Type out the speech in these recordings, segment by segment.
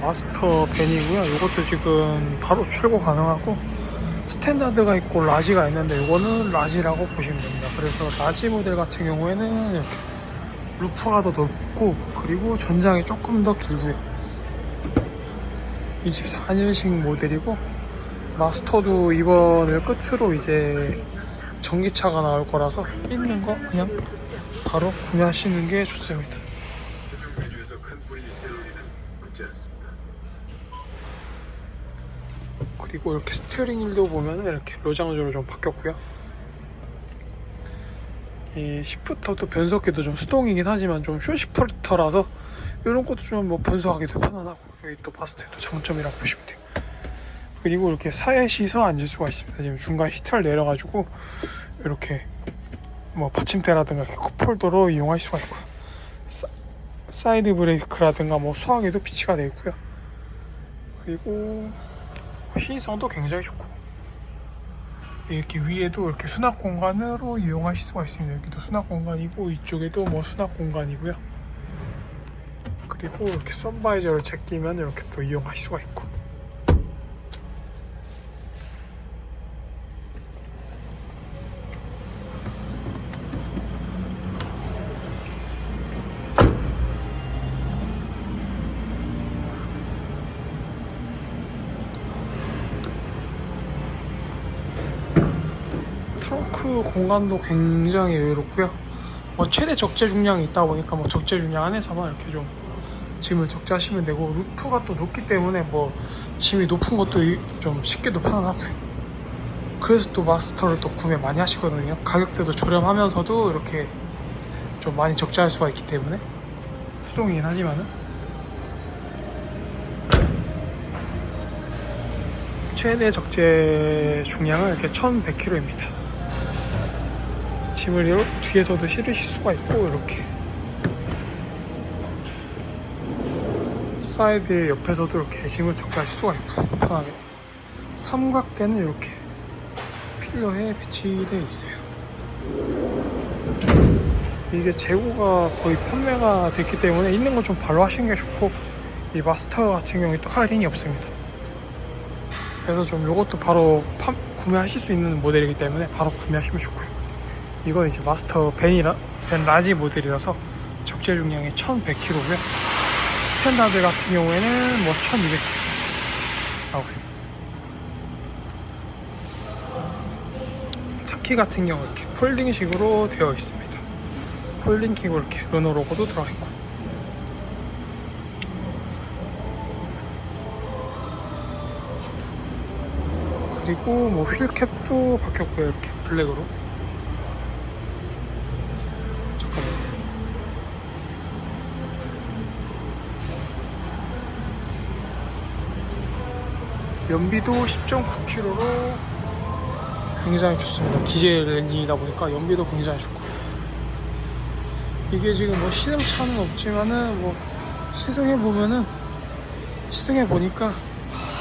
마스터 벤이고요. 이것도 지금 바로 출고 가능하고 스탠다드가 있고 라지가 있는데 이거는 라지라고 보시면 됩니다. 그래서 라지 모델 같은 경우에는 이렇게 루프가 더 넓고 그리고 전장이 조금 더 길고요. 24년식 모델이고 마스터도 이번을 끝으로 이제 전기차가 나올 거라서 있는 거 그냥 바로 구매하시는 게 좋습니다. 그리고 이렇게 스티어링 휠도 보면 이렇게 로장으로 좀 바뀌었고요. 이 시프터도 변속기도 좀 수동이긴 하지만 좀 쇼시프터라서 이런 것도 좀 뭐 변속하기도 편안하고 여기 또 때도 장점이라고 보시면 돼요. 그리고 이렇게 사이시서 앉을 수가 있습니다. 지금 중간 히트를 내려가지고 이렇게 뭐 받침대라든가 컵홀더로 이용할 수가 있고요. 사, 사이드 브레이크라든가 뭐 수화기도 비치가 되어 있고요. 그리고 시인성도 굉장히 좋고 이렇게 위에도 이렇게 수납 공간으로 이용하실 수가 있습니다. 여기도 수납 공간이고 이쪽에도 뭐 수납 공간이고요. 그리고 이렇게 선바이저를 제끼면 이렇게 또 이용하실 수가 있고 트렁크 공간도 굉장히 여유롭고요. 뭐 최대 적재 중량이 있다 보니까 뭐 적재 중량 안에서만 이렇게 좀 짐을 적재하시면 되고 루프가 또 높기 때문에 뭐 짐이 높은 것도 이- 좀 쉽게도 편안하고요. 그래서 또 마스터를 또 구매 많이 하시거든요. 가격대도 저렴하면서도 이렇게 좀 많이 적재할 수가 있기 때문에 수동이긴 하지만은 최대 적재 중량은 이렇게 1100kg입니다. 짐을 이렇게 뒤에서도 실으실 수가 있고 이렇게. 사이드 옆에서도 이렇게 짐을 적재하실 수가 있고 편하게. 삼각대는 이렇게 필러에 배치되어 있어요. 이게 재고가 거의 판매가 됐기 때문에 있는 건좀 바로 하시는 게 좋고 이 마스터 같은 경우에 또 할인이 없습니다. 그래서 좀 이것도 바로 판- 구매하실 수 있는 모델이기 때문에 바로 구매하시면 좋고요 이건 이제 마스터 벤이라 벤 라지 모델이라서 적재 중량이 1100kg고요. 스탠다드 같은 경우에는 뭐 1200kg 나오고요. 차키 같은 경우 이렇게 폴딩식으로 되어 있습니다. 폴딩킥으로 이렇게 르노 로고도 들어가 있고. 그리고 뭐 휠캡도 바뀌었고요. 이렇게 블랙으로. 잠깐만. 연비도 10.9km로 굉장히 좋습니다. 디젤 엔진이다 보니까 연비도 굉장히 좋고 이게 지금 뭐 시승차는 없지만은 뭐 시승해 보면은 시승해 보니까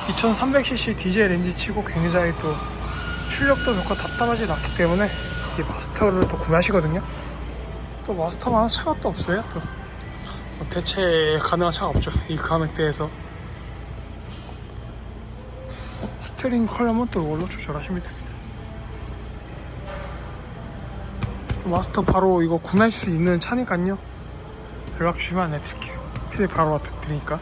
2300cc 디젤 엔진 치고 굉장히 또 출력도 좋고 답답하지 않기 때문에 이 마스터를 또 구매하시거든요. 또 마스터만한 차가 또 없어요. 또뭐 대체 가능한 차가 없죠. 이 가격대에서 스티어링 컬러만 또 이걸로 조절하시면 됩니다. 마스터 바로 이거 구매할 수 있는 차니까요. 연락 주시면 안내드릴게요. 피디 바로 와드리니까